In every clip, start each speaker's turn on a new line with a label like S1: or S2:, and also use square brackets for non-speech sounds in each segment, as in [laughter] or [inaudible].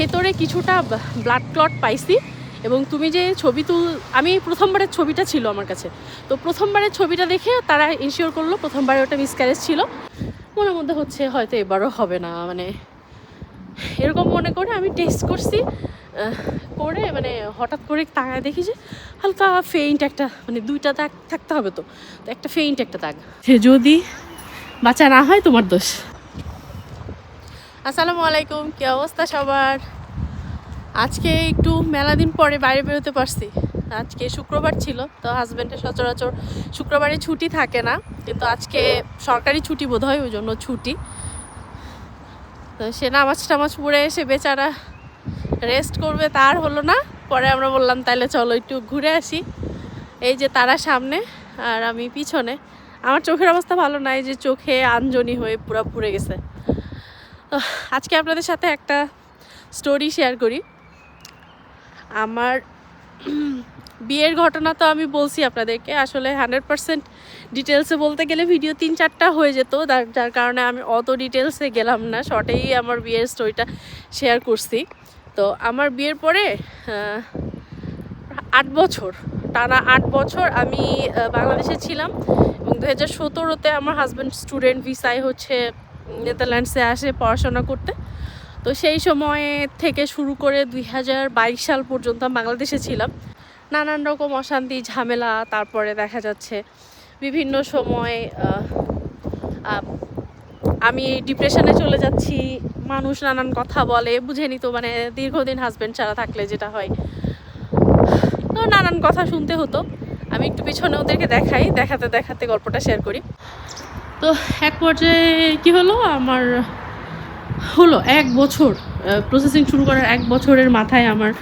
S1: ভেতরে কিছুটা blood clot পাইছি এবং তুমি যে ছবি তুল, আমি প্রথমবারের ছবিটা ছিল আমার কাছে। তো প্রথমবারের ছবিটা দেখে তারা ইনশিওর করল প্রথমবারে ওটা মিসক্যারেজ ছিল। মনের মধ্যে হচ্ছে হয়তো এবারও হবে না মানে এরকম মনে করে আমি টেস্ট করছি করে মানে হঠাৎ করে তাকায় দেখি যে হালকা ফেইন্ট একটা মানে দুইটা দাগ থাকতে হবে তো। একটা ফেইন্ট একটা দাগ। সে যদি বাচ্চা না হয় তোমার দোষ। আসসালামু আলাইকুম, কি অবস্থা সবার? আজকে একটু মেলা দিন পরে বাইরে বেরোতে পারছি। আজকে শুক্রবার ছিল, তো হাজব্যান্ডের সচরাচর শুক্রবারে ছুটি থাকে না, কিন্তু আজকে সরকারি ছুটি বোধ হয় ওই জন্য ছুটি। তো সে নামাজ টামাজ পড়ে এসে বেচারা রেস্ট করবে, তার হলো না। পরে আমরা বললাম তাহলে চলো একটু ঘুরে আসি। এই যে তারা সামনে আর আমি পিছনে। আমার চোখের অবস্থা ভালো নাই যে চোখে আঞ্জনি হয়ে পুরো পুড়ে গেছে। আজকে আপনাদের সাথে একটা স্টোরি শেয়ার করি। আমার [clears throat] বিয়ের ঘটনা তো আমি বলছি আপনাদেরকে, আসলে হান্ড্রেড পার্সেন্ট ডিটেলসে বলতে গেলে ভিডিও তিন চারটা হয়ে যেত, যার কারণে আমি অত ডিটেলসে গেলাম না শর্টেই আমার বিয়ের স্টোরিটা শেয়ার করছি। তো আমার বিয়ের পরে আট বছর, টানা আট বছর আমি বাংলাদেশে ছিলাম এবং দু হাজার সতেরোতে আমার হাজব্যান্ড স্টুডেন্ট ভিসায় হচ্ছে নেদারল্যান্ডসে আসে পড়াশোনা করতে। তো সেই সময় থেকে শুরু করে দুই হাজার বাইশ সাল পর্যন্ত বাংলাদেশে ছিলাম। নানান রকম অশান্তি, ঝামেলা, তারপরে দেখা যাচ্ছে বিভিন্ন সময় আমি ডিপ্রেশনে চলে যাচ্ছি, মানুষ নানান কথা বলে, বুঝে নিত মানে দীর্ঘদিন হাজব্যান্ড ছাড়া থাকলে যেটা হয়। তো নানান কথা শুনতে হতো। আমি একটু পিছনে ওদেরকে দেখাই, দেখাতে দেখাতে গল্পটা শেয়ার করি। তো এক পর্যায়ে কী হলো? আমার হলো এক বছর প্রসেসিং শুরু করার এক বছরের মাথায় আমার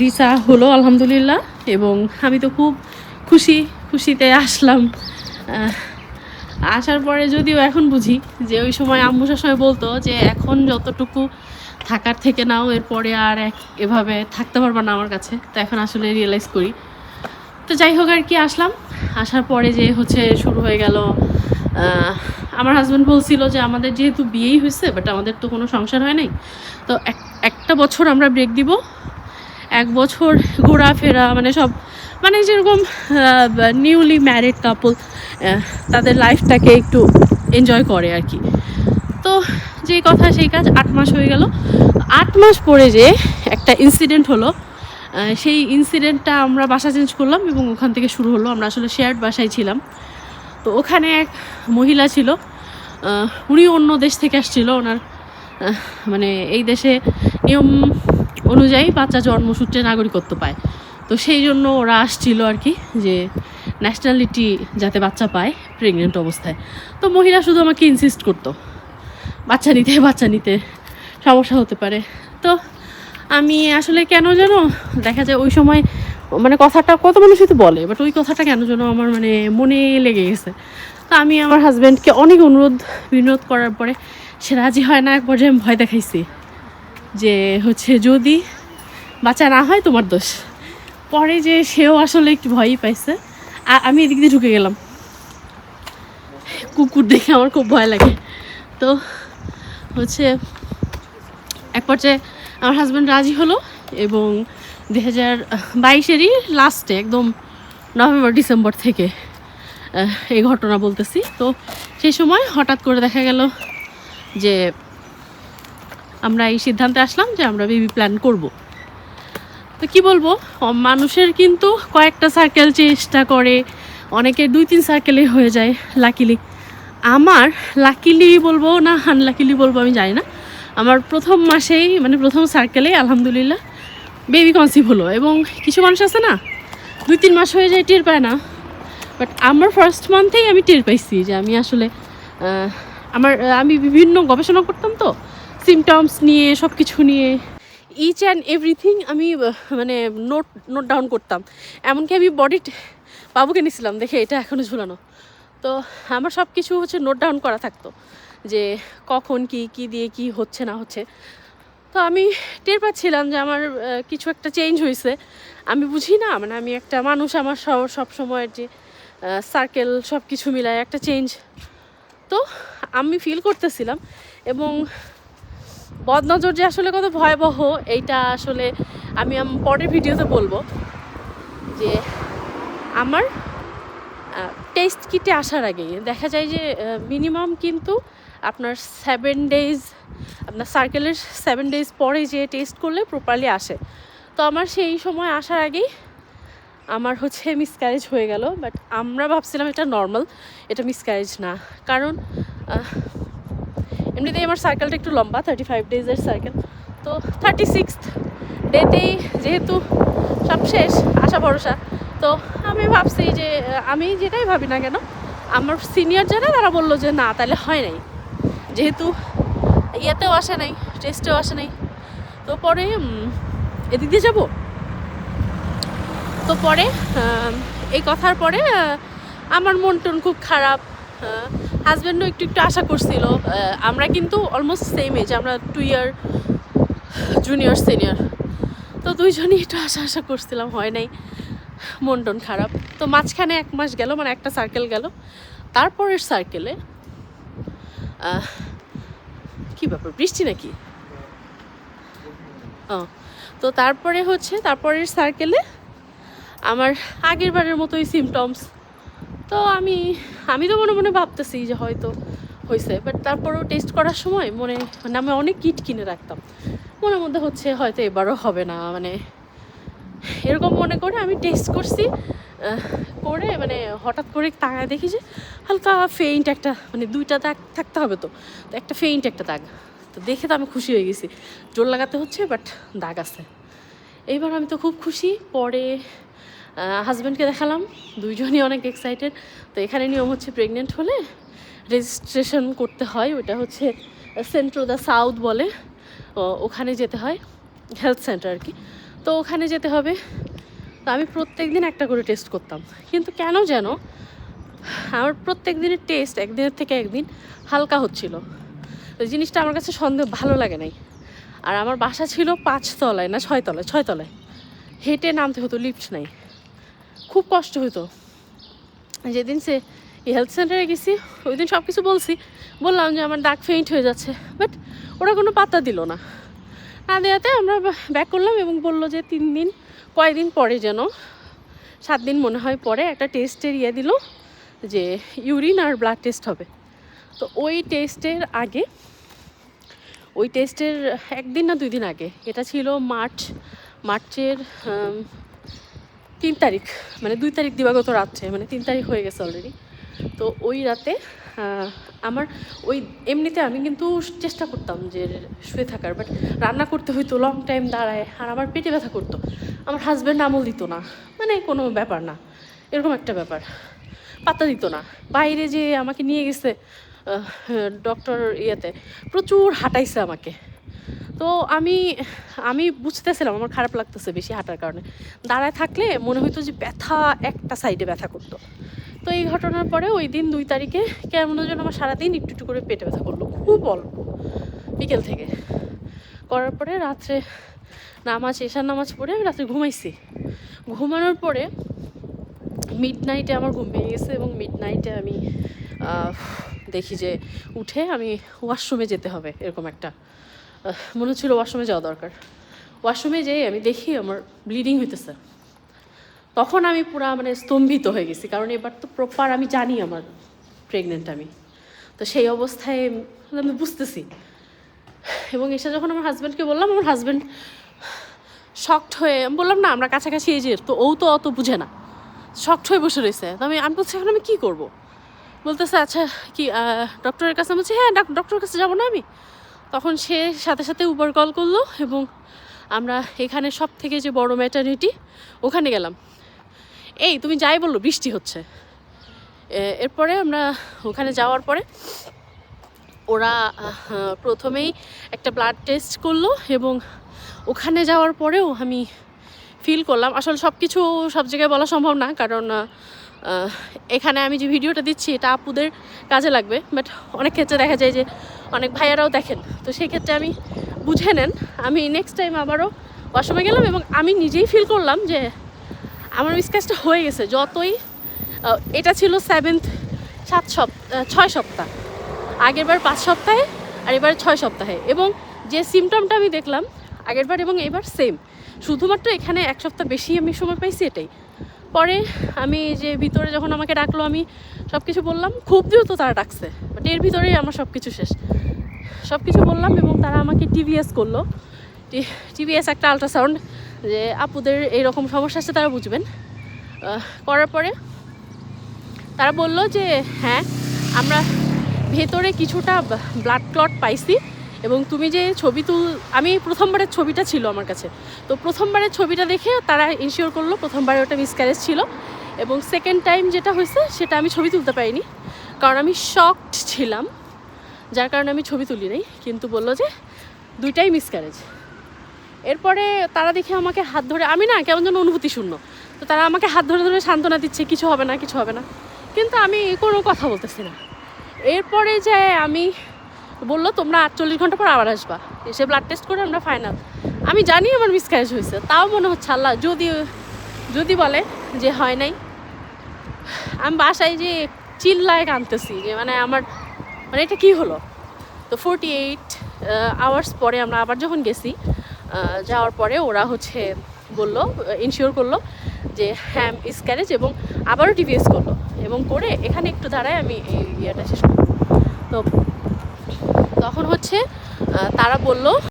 S1: ভিসা হলো, আলহামদুলিল্লাহ। এবং আমি তো খুব খুশি, খুশিতে আসলাম। আসার পরে যদিও এখন বুঝি যে ওই সময় আম্মু সময় বলতো যে এখন যতটুকু থাকার থেকে নাও, এরপরে আর এক, এভাবে থাকতে পারবা না আমার কাছে। তো এখন আসলে রিয়েলাইজ করি। তো যাই হোক আর কি, আসলাম। আসার পরে যে হচ্ছে শুরু হয়ে গেল আমার হাজব্যান্ড বলছিল যে আমাদের যেহেতু বিয়েই হয়েছে বাট আমাদের তো কোনো সংসার হয় নাই। তো এক- একটা বছর আমরা ব্রেক দিব, এক বছর ঘোরাফেরা মানে সব মানে যেরকম নিউলি ম্যারিড কাপল তাদের লাইফটাকে একটু এনজয় করে আর কি। তো যে কথা, সেই কাজ আট মাস হয়ে গেল। আট মাস পরে যে একটা ইনসিডেন্ট হলো সেই ইনসিডেন্টটা আমরা বাসা চেঞ্জ করলাম এবং ওখান থেকে শুরু হলো। আমরা আসলে শেয়ার্ড বাসায় ছিলাম। তো ওখানে এক মহিলা ছিল উনি অন্য দেশ থেকে আসছিল ওনার মানে এই দেশে নিয়ম অনুযায়ী বাচ্চা জন্মসূত্রে নাগরিকত্ব পায়। তো সেই জন্য ওরা আসছিল আর কি যে ন্যাশনালিটি যাতে বাচ্চা পায় প্রেগনেন্ট অবস্থায়। তো মহিলা শুধু আমাকে ইনসিস্ট করতো, বাচ্চা নিতে বাচ্চা নিতে, সমস্যা হতে পারে। তো আমি আসলে কেন যেন দেখা যায় ওই সময় মানে কথাটা কত মানুষই তো বলে বাট ওই কথাটা কেন যেন আমার মানে মনে লেগে গেছে। তো আমি আমার হাজব্যান্ডকে অনেক অনুরোধ, বিনোদ করার পরে সে রাজি হয় না, এক পর্যায়ে আমি ভয় দেখাইছি যে হচ্ছে যদি বাচ্চা না হয় তোমার দোষ। পরে যে সেও আসলে একটু ভয়ই পাইছে। আর আমি এদিক দিয়ে ঢুকে গেলাম। কুকুর দেখে আমার খুব ভয় লাগে। তো হচ্ছে এক পর্যায়ে আমার হাজব্যান্ড রাজি হলো এবং দু হাজার বাইশেরই লাস্টে একদম নভেম্বর, ডিসেম্বর থেকে এই ঘটনা বলতেছি। তো সেই সময় হঠাৎ করে দেখা গেল যে আমরা এই সিদ্ধান্তে আসলাম যে আমরা বেবি প্ল্যান করব। তো কি বলব, মানুষের কিন্তু কয়েকটা সার্কেল চেষ্টা করে, অনেকে দুই, তিন সার্কেলে হয়ে যায় লাকিলি আমার লাকিলি বলব না আনলাকিলি বলব আমি জানি না। আমার প্রথম মাসেই মানে প্রথম সার্কেলেই আলহামদুলিল্লাহ বেবি কনসিভ হলো এবং কিছু মানুষ আছে না, দুই তিন মাস হয়ে যায় টের পায় না। বাট আমার ফার্স্ট মান্থেই আমি টের পাইছি যে আমি আসলে আমার, আমি বিভিন্ন গবেষণা করতাম তো সিমটমস নিয়ে সব কিছু নিয়ে। ইচ অ্যান্ড এভরিথিং আমি মানে নোট নোট ডাউন করতাম। এমনকি আমি বডি বাবুকে নিছিলাম দেখে এটা এখনও ঝুলানো। তো আমার সব কিছু হচ্ছে নোট ডাউন করা থাকতো, যে কখন কি কি দিয়ে কি হচ্ছে, না হচ্ছে। তো আমি টের পাচ্ছিলাম যে আমার কিছু একটা চেঞ্জ হয়েছে আমি বুঝি না মানে আমি একটা মানুষ, আমার সব সব সময়ের যে সার্কেল সব কিছু মিলায় একটা চেঞ্জ তো আমি ফিল করতেছিলাম এবং বদনজর যে আসলে কত ভয়াবহ, এইটা আসলে আমি পরের ভিডিওতে বলব যে আমার টেস্ট কিটে আসার আগে দেখা যায় যে মিনিমাম কিন্তু আপনার সেভেন ডেজ আপনার সার্কেলের সেভেন ডেজ পরে যে টেস্ট করলে প্রপারলি আসে। তো আমার সেই সময় আসার আগেই আমার হচ্ছে মিসক্যারেজ হয়ে গেল বাট আমরা ভাবছিলাম এটা নর্মাল এটা মিসক্যারেজ না। কারণ এমনিতেই আমার সার্কেলটা একটু লম্বা থার্টি ফাইভ ডেজের সার্কেল তো থার্টি সিক্স ডেতেই যেহেতু সব শেষ, আশা ভরসা, তো আমি ভাবছি যে, আমি যেটাই ভাবি না কেন, আমার সিনিয়র যারা, তারা বলল যে না, তাহলে হয় নাই। যেহেতু ইয়েতেও আসে নাই, টেস্টেও আসে নাই। তো পরে এদিক দিয়ে যাব? তো পরে এই কথার পরে আমার মন টন খুব খারাপ। হাজব্যান্ডও একটু একটু আশা করছিল। আমরা কিন্তু অলমোস্ট সেম এজ আমরা টু ইয়ার জুনিয়র সিনিয়র তো দুইজনই একটু আশা আশা করছিলাম, হয় নাই। মন টন খারাপ। তো মাঝখানে এক মাস গেল মানে একটা সার্কেল গেল। তারপরের সার্কেলে কি ব্যাপার, বৃষ্টি নাকি? ও, তো তারপরে হচ্ছে, তারপরের সার্কেলে আমার আগের বারের মতোই সিমটমস তো আমি আমি তো মনে মনে ভাবতেছি যে হয়তো হয়েছে বাট তারপরেও টেস্ট করার সময় মনে মানে আমি অনেক কিট কিনে রাখতাম। মনের মধ্যে হচ্ছে হয়তো এবারও হবে না মানে এরকম মনে করে আমি টেস্ট করছি। করে মানে হঠাৎ করে তাকায় দেখি যে হালকা ফেইন্ট একটা মানে দুইটা দাগ থাকতে হবে তো। একটা ফেইন্ট একটা দাগ। তো দেখে তো আমি খুশি হয়ে গেছি। জোর লাগাতে হচ্ছে বাট দাগ আছে। এইবার আমি তো খুব খুশি। পরে হাজব্যান্ডকে দেখালাম। দুইজনই অনেক এক্সাইটেড তো এখানে নিয়ম হচ্ছে প্রেগনেন্ট হলে রেজিস্ট্রেশন করতে হয়। ওটা হচ্ছে সেন্ট্রো দ্য সাউথ বলে। ওখানে যেতে হয়। হেলথ সেন্টার আর কি। তো ওখানে যেতে হবে। তো আমি প্রত্যেক দিন একটা করে টেস্ট করতাম। কিন্তু কেন যেন আমার প্রত্যেক দিনের টেস্ট একদিনের থেকে একদিন হালকা হচ্ছিল। তো জিনিসটা আমার কাছে সন্দেহ ভালো লাগে নাই। আর আমার বাসা ছিল পাঁচতলায় না ছয়তলায় ছয়তলায় হেঁটে নামতে হতো লিফট নাই। খুব কষ্ট হতো যেদিন সে হেলথ সেন্টারে গেছি ওই দিন সব কিছু বলছি। বললাম যে আমার দাগ ফেইন্ট হয়ে যাচ্ছে বাট ওরা কোনো পাত্তা দিল না। না দেওয়াতে আমরা ব্যাক করলাম এবং বলল যে তিন দিন, কয়দিন পরে যেন, সাত দিন মনে হয় পরে একটা টেস্টের ইয়ে দিল যে ইউরিন আর ব্লাড টেস্ট হবে। তো ওই টেস্টের আগে, ওই টেস্টের একদিন না দুই দিন আগে, এটা ছিল মার্চ, মার্চের তিন তারিখ মানে দুই তারিখ দিবাগত রাত্রে মানে তিন তারিখ হয়ে গেছে অলরেডি তো ওই রাতে আমার ওই, এমনিতে আমি কিন্তু চেষ্টা করতাম যে শুয়ে থাকার বাট রান্না করতে হইতো লং টাইম দাঁড়ায়, আর আমার পেটে ব্যথা করতো। আমার হাজব্যান্ড আমল দিত না মানে কোনো ব্যাপার না, এরকম একটা ব্যাপার। পাত্তা দিত না। বাইরে যে আমাকে নিয়ে গেছে ডক্টর ইয়েতে, প্রচুর হাঁটাইছে আমাকে। তো আমি আমি বুঝতেছিলাম, আমার খারাপ লাগতেছে বেশি হাঁটার কারণে। দাঁড়ায় থাকলে মনে হতো যে ব্যথা একটা সাইডে ব্যথা করতো। তো এই ঘটনার পরে ওই দিন দুই তারিখে কেমন যেন আমার সারাদিন একটু একটু করে পেটে ব্যথা করল, খুব অল্প, বিকেল থেকে। করার পরে রাত্রে নামাজ, এশার নামাজ পড়ে আমি রাত্রে ঘুমাইছি। ঘুমানোর পরে মিড নাইটে আমার ঘুম ভেঙে গেছে এবং মিড নাইটে আমি দেখি যে উঠে আমি ওয়াশরুমে যেতে হবে, এরকম একটা মনে হচ্ছিল ওয়াশরুমে যাওয়া দরকার। ওয়াশরুমে যেয়ে আমি দেখি আমার ব্লিডিং হইতেছে। তখন আমি পুরা মানে স্তম্ভিত হয়ে গেছি, কারণ এবার তো প্রপার আমি জানি আমার প্রেগনেন্ট আমি। তো সেই অবস্থায় আমি বুঝতেছি। এবং এসে যখন আমার হাজব্যান্ডকে বললাম, আমার হাজব্যান্ড শক্ট হয়ে বললাম, না, আমরা কাছাকাছি এজের তো ও তো অত বুঝে না। শক্ট হয়ে বসে রয়েছে। তো আমি আমি বলছি, এখন আমি কী করব? বলতেছে আচ্ছা কি ডক্টরের কাছে? বলছি হ্যাঁ ডক্টরের কাছে যাব না আমি। তখন সে সাথে সাথে উবার কল করল এবং আমরা এখানে সব থেকে যে বড় ম্যাটার্নিটি ওখানে গেলাম। এই, তুমি যাই বলল, বৃষ্টি হচ্ছে। এরপরে আমরা ওখানে যাওয়ার পরে ওরা প্রথমেই একটা ব্লাড টেস্ট করল এবং ওখানে যাওয়ার পরেও আমি ফিল করলাম। আসলে সব কিছু সব জায়গায় বলা সম্ভব না, কারণ এখানে আমি যে ভিডিওটা দিচ্ছি, এটা আপুদের কাজে লাগবে। বাট অনেক ক্ষেত্রে দেখা যায় যে অনেক ভাইয়ারাও দেখেন। তো সেই ক্ষেত্রে আমি বুঝে নেন। আমি নেক্সট টাইম আবারও ওয়াশরুমে গেলাম এবং আমি নিজেই ফিল করলাম যে আমার মিসকাজটা হয়ে গেছে, যতই এটা ছিল সেভেন্থ সাত সপ্তাহ ছয় সপ্তাহ। আগের বার পাঁচ সপ্তাহে, আর এবার ছয় সপ্তাহে। এবং যে সিমটমটা আমি দেখলাম, আগেরবার এবং এবার সেম শুধুমাত্র এখানে এক সপ্তাহ বেশি আমি সময় পাইছি এটাই। পরে আমি যে ভিতরে যখন আমাকে ডাকলো, আমি সব কিছু বললাম, খুব দ্রুত তারা ডাকছে। বাট এর ভিতরেই আমার সব কিছু শেষ। সব কিছু বললাম এবং তারা আমাকে টিভিএস করল। টিভিএস একটা আলট্রাসাউন্ড যে আপুদের এইরকম সমস্যা আছে তারা বুঝবেন। করার পরে তারা বলল যে হ্যাঁ আমরা ভেতরে কিছুটা ব্লাড ক্লট পাইছি এবং তুমি যে ছবি তুল আমি প্রথমবারের ছবিটা ছিল আমার কাছে। তো প্রথমবারের ছবিটা দেখে তারা ইনশিওর করল, প্রথমবারে ওটা মিসক্যারেজ ছিল এবং সেকেন্ড টাইম যেটা হয়েছে সেটা আমি ছবি তুলতে পারিনি। কারণ আমি শকড ছিলাম, যার কারণে আমি ছবি তুলি নাই কিন্তু বলল যে, দুইটাই মিসক্যারেজ এরপরে তারা দেখে আমাকে হাত ধরে, আমি না কেমন যেন অনুভূতি শূন্য। তো তারা আমাকে হাত ধরে ধরে সান্ত্বনা দিচ্ছে, কিছু হবে না, কিছু হবে না। কিন্তু আমি কোনো কথা বলতেছি না। এরপরে যে আমি বলল, তোমরা আটচল্লিশ ঘণ্টা পর আবার আসবা। এসে ব্লাড টেস্ট করে আমরা ফাইনাল আমি জানি আমার মিসক্যারেজ হয়েছে, তাও মনে হচ্ছে আল্লাহ, যদি যদি বলে যে হয় নাই। আমি বাসায় যে চিল্লায় কানতেছি যে মানে আমার মানে এটা কী হলো? তো ফোরটি এইট আওয়ার্স পরে আমরা আবার যখন গেছি যাওয়ার পরে ওরা হচ্ছে বলল ইনশিওর করল যে হ্যাঁ স্ক্যারেজ এবং আবারও টিভিএস করল এবং করে এখানে একটু দাঁড়ায় আমি এই ইয়েটা শেষ করব তো তখন হচ্ছে তারা বলল